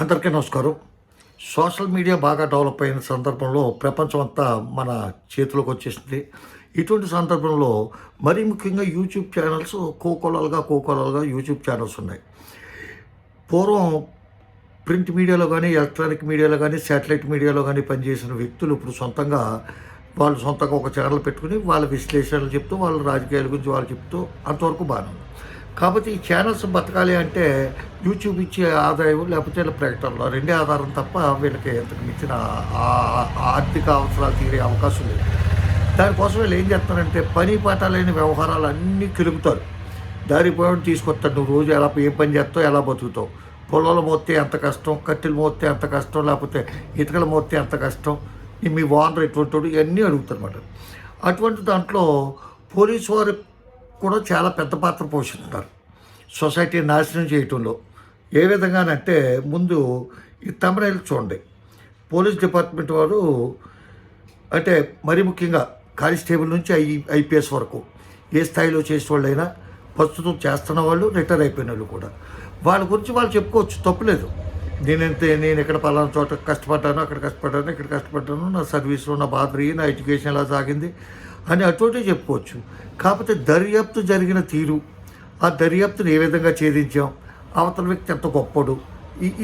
అందరికీ నమస్కారం. Social media బాగా డెవలప్ అయిన సందర్భంలో ప్రపంచం అంతా మన చేతిలోకి వచ్చేసింది. ఇటువంటి సందర్భంలో మరీ ముఖ్యంగా యూట్యూబ్ ఛానల్స్ కోకోలాలుగా కోకోలాలుగా యూట్యూబ్ ఛానల్స్ ఉన్నాయి. పూర్వం ప్రింట్ మీడియాలో కానీ ఎలక్ట్రానిక్ మీడియాలో కానీ శాటిలైట్ మీడియాలో కానీ పనిచేసిన వ్యక్తులు ఇప్పుడు సొంతంగా వాళ్ళు సొంతంగా ఒక ఛానల్ పెట్టుకుని వాళ్ళ విశ్లేషణలు చెప్తూ వాళ్ళ రాజకీయాల గురించి వాళ్ళు చెప్తూ అంతవరకు బాగానే ఉంది. కాబట్టి ఈ ఛానల్స్ బతకాలి అంటే యూట్యూబ్ ఇచ్చే ఆదాయం లేకపోతే వీళ్ళ ప్రకటనలు రెండే ఆధారం తప్ప వీళ్ళకి ఎంతకు మించిన ఆర్థిక అవసరాలు తీరే అవకాశం లేదు. దానికోసం వీళ్ళు ఏం చేస్తారంటే పని పాట లేని వ్యవహారాలు అన్నీ కిలుగుతారు దారి పోవడం తీసుకొస్తాడు నువ్వు రోజు ఎలా ఏ పని చేస్తావు ఎలా బతుకుతావు? పొలాలు మోస్తే ఎంత కష్టం కట్టెలు మోస్తే ఎంత కష్టం లేకపోతే ఇటుకలు మోస్తే ఎంత కష్టం? మీ వానర్ ఎటువంటి ఇవన్నీ అడుగుతారన్నమాట అటువంటి దాంట్లో పోలీసు వారు కూడా చాలా పెద్ద పాత్ర పోషిస్తున్నారు. సొసైటీ నాశనం చేయటంలో. ఏ విధంగానంటే ముందు ఈ తమిళ చూడండి. పోలీస్ డిపార్ట్మెంట్ వారు అంటే మరి ముఖ్యంగా కానిస్టేబుల్ నుంచి ఐ ఐపీఎస్ వరకు ఏ స్థాయిలో చేసే వాళ్ళైనా ప్రస్తుతం చేస్తున్న వాళ్ళు రిటైర్ అయిపోయిన వాళ్ళు కూడా. వాళ్ళ గురించి వాళ్ళు చెప్పుకోవచ్చు తప్పులేదు నేనంతే నేను ఎక్కడ పలానా చోట కష్టపడ్డాను అక్కడ కష్టపడ్డాను ఇక్కడ కష్టపడ్డాను నా సర్వీస్లో నా బాధ నా ఎడ్యుకేషన్ ఎలా సాగింది అని అటువంటి చెప్పుకోవచ్చు. కాకపోతే దర్యాప్తు జరిగిన తీరు ఆ దర్యాప్తును ఏ విధంగా ఛేదించాం? అవతల వ్యక్తి ఎంత గొప్పడు?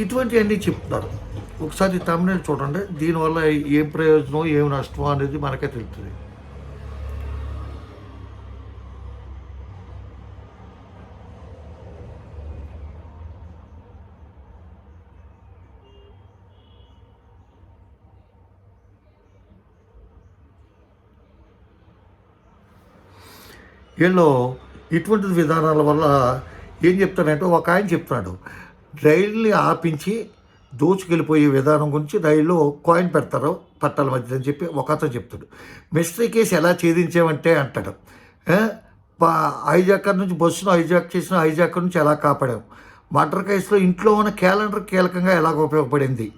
ఇటువంటివన్నీ చెప్తున్నారు. ఒకసారి తమిళ చూడండి. దీనివల్ల ఏం ప్రయోజనం ఏం నష్టం అనేది మనకే తెలుస్తుంది. వీళ్ళు ఇటువంటి విధానాల వల్ల ఏం చెప్తానంటే ఒక ఆయన చెప్తున్నాడు రైల్ని ఆపించి దోచుకెళ్ళిపోయే విధానం గురించి రైల్లో కాయిన్ పెడతారు పట్టాల మధ్య అని చెప్పి ఒక అతను చెప్తాడు. మిస్టరీ కేసు ఎలా ఛేదించామంటే అంటాడు. ఏ? హైజాకర్ నుంచి బస్సును హైజాక్ చేసిన హైజాకర్ నుంచి ఎలా కాపాడాం మర్డర్ కేసులో ఇంట్లో ఉన్న క్యాలెండర్ కీలకంగా ఎలా ఉపయోగపడింది?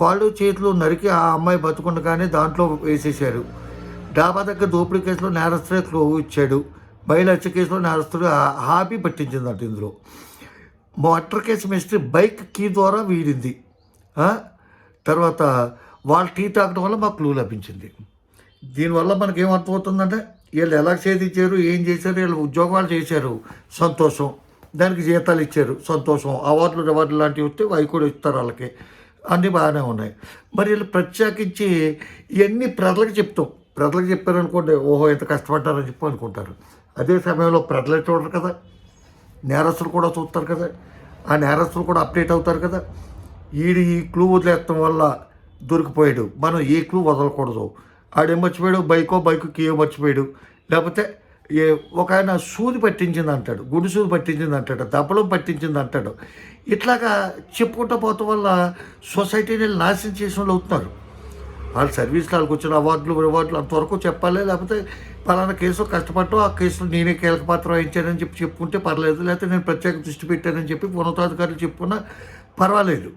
కాళ్ళు చేతులు నరికి ఆ అమ్మాయి బతుకుండగానే దాంట్లో వేసేశారు. డాబా దగ్గర దోపిడీ కేసులో నేరస్తులకు ఇచ్చాడు. బయలు హత్య కేసులో నేరస్తుడు ఆ- హాబీ ఇందులో. Motor case mystery bike key ద్వారా వీడింది. తర్వాత వాళ్ళు టీ తాగడం వల్ల మాకు క్లూ లభించింది. దీనివల్ల మనకి ఏమర్థమవుతుందంటే అర్థమవుతుందంటే వీళ్ళు ఎలా చేతిచ్చారు ఏం చేశారు వీళ్ళు ఉద్యోగాలు చేశారు సంతోషం. దానికి జీతాలు ఇచ్చారు సంతోషం. అవార్డులు రివార్డులు లాంటివి వస్తే అవి కూడా ఇస్తారు వాళ్ళకి. అన్నీ బాగానే ఉన్నాయి. మరి వీళ్ళు ప్రత్యేకించి ఇవన్నీ ప్రజలకు చెప్తాం? ప్రజలకు చెప్పారనుకోండి ఓహో ఎంత కష్టపడ్డారని చెప్పి అనుకుంటారు. అదే సమయంలో ప్రజలే చూడరు కదా. నేరస్తులు కూడా చూస్తారు కదా. ఆ నేరస్తులు కూడా అప్డేట్ అవుతారు కదా. ఈడు ఈ క్లూ వదిలేస్తాం వల్ల దొరికిపోయాడు. మనం ఏ క్లూ వదలకూడదు. ఆడేం మర్చిపోయాడు? బైకో బైకు కీయో మర్చిపోయాడు? లేకపోతే ఏ ఒక ఆయన సూది పట్టించింది అంటాడు గుడి సూది పట్టించింది అంటాడు దప్పలం పట్టించింది అంటాడు. ఇట్లాగా చెప్పుకుంటూ పోవటం వల్ల సొసైటీని నాశనం చేసిన వాళ్ళు అవుతున్నారు. వాళ్ళ సర్వీస్ వాళ్ళకి వచ్చిన అవార్డులు రివార్డులు అంతవరకు చెప్పాలి. లేకపోతే పలానా కేసు కష్టపడటం ఆ కేసులో నేనే కీలక పాత్ర వహించానని చెప్పి చెప్పుకుంటే పర్లేదు. లేకపోతే నేను ప్రత్యేక దృష్టి పెట్టానని చెప్పి ఉన్నతాధికారులు చెప్పుకున్నా పర్వాలేదు.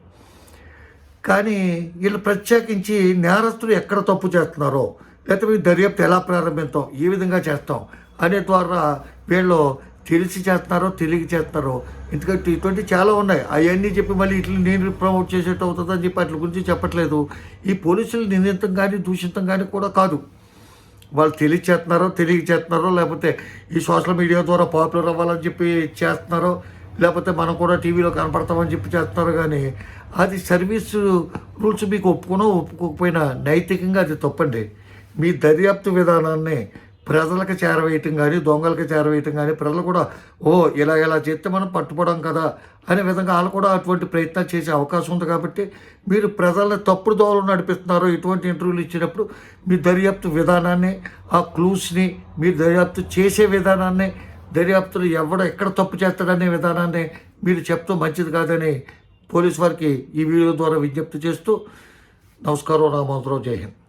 కానీ వీళ్ళు ప్రత్యేకించి నేరస్తులు ఎక్కడ తప్పు చేస్తున్నారో లేకపోతే మీ దర్యాప్తు ఎలా ప్రారంభిస్తాం ఏ విధంగా చేస్తాం అనే ద్వారా వీళ్ళు తెలిసి చేస్తున్నారో తెలియక చేస్తున్నారో. ఎందుకంటే ఇటువంటి చాలా ఉన్నాయి. అవన్నీ చెప్పి మళ్ళీ ఇట్లా నేను ప్రమోట్ చేసేట్టు అవుతుందని చెప్పి వాటి గురించి చెప్పట్లేదు. ఈ పోలీసులు నిందితం కానీ దూషితం కానీ కూడా కాదు. వాళ్ళు తెలియ చేస్తున్నారో తెలియక చేస్తున్నారో లేకపోతే ఈ సోషల్ మీడియా ద్వారా పాపులర్ అవ్వాలని చెప్పి చేస్తున్నారో లేకపోతే మనం కూడా టీవీలో కనపడతామని చెప్పి చేస్తున్నారు కానీ అది సర్వీస్ రూల్స్ మీకు ఒప్పుకున్నా ఒప్పుకోకపోయినా నైతికంగా అది తప్పండి. మీ దర్యాప్తు విధానాన్ని ప్రజలకు చేరవేయటం కానీ దొంగలకు చేరవేయటం కానీ ప్రజలు కూడా ఓ ఇలా ఇలా చేస్తే మనం పట్టుకోవడం కదా అనే విధంగా వాళ్ళు కూడా అటువంటి ప్రయత్నం చేసే అవకాశం ఉంది కాబట్టి మీరు ప్రజల్ని తప్పుడు దోవలు నడిపిస్తున్నారు. ఇటువంటి ఇంటర్వ్యూలు ఇచ్చినప్పుడు మీ దర్యాప్తు విధానాన్ని ఆ క్లూస్ని మీరు దర్యాప్తు చేసే విధానాన్ని దర్యాప్తులు ఎవడ ఎక్కడ తప్పు చేస్తాడనే విధానాన్ని మీరు చెప్తూ మంచిది కాదని పోలీస్ వారికి ఈ వీడియో ద్వారా విజ్ఞప్తి చేస్తూ నమస్కారం. రామోదరావు జై హింద్.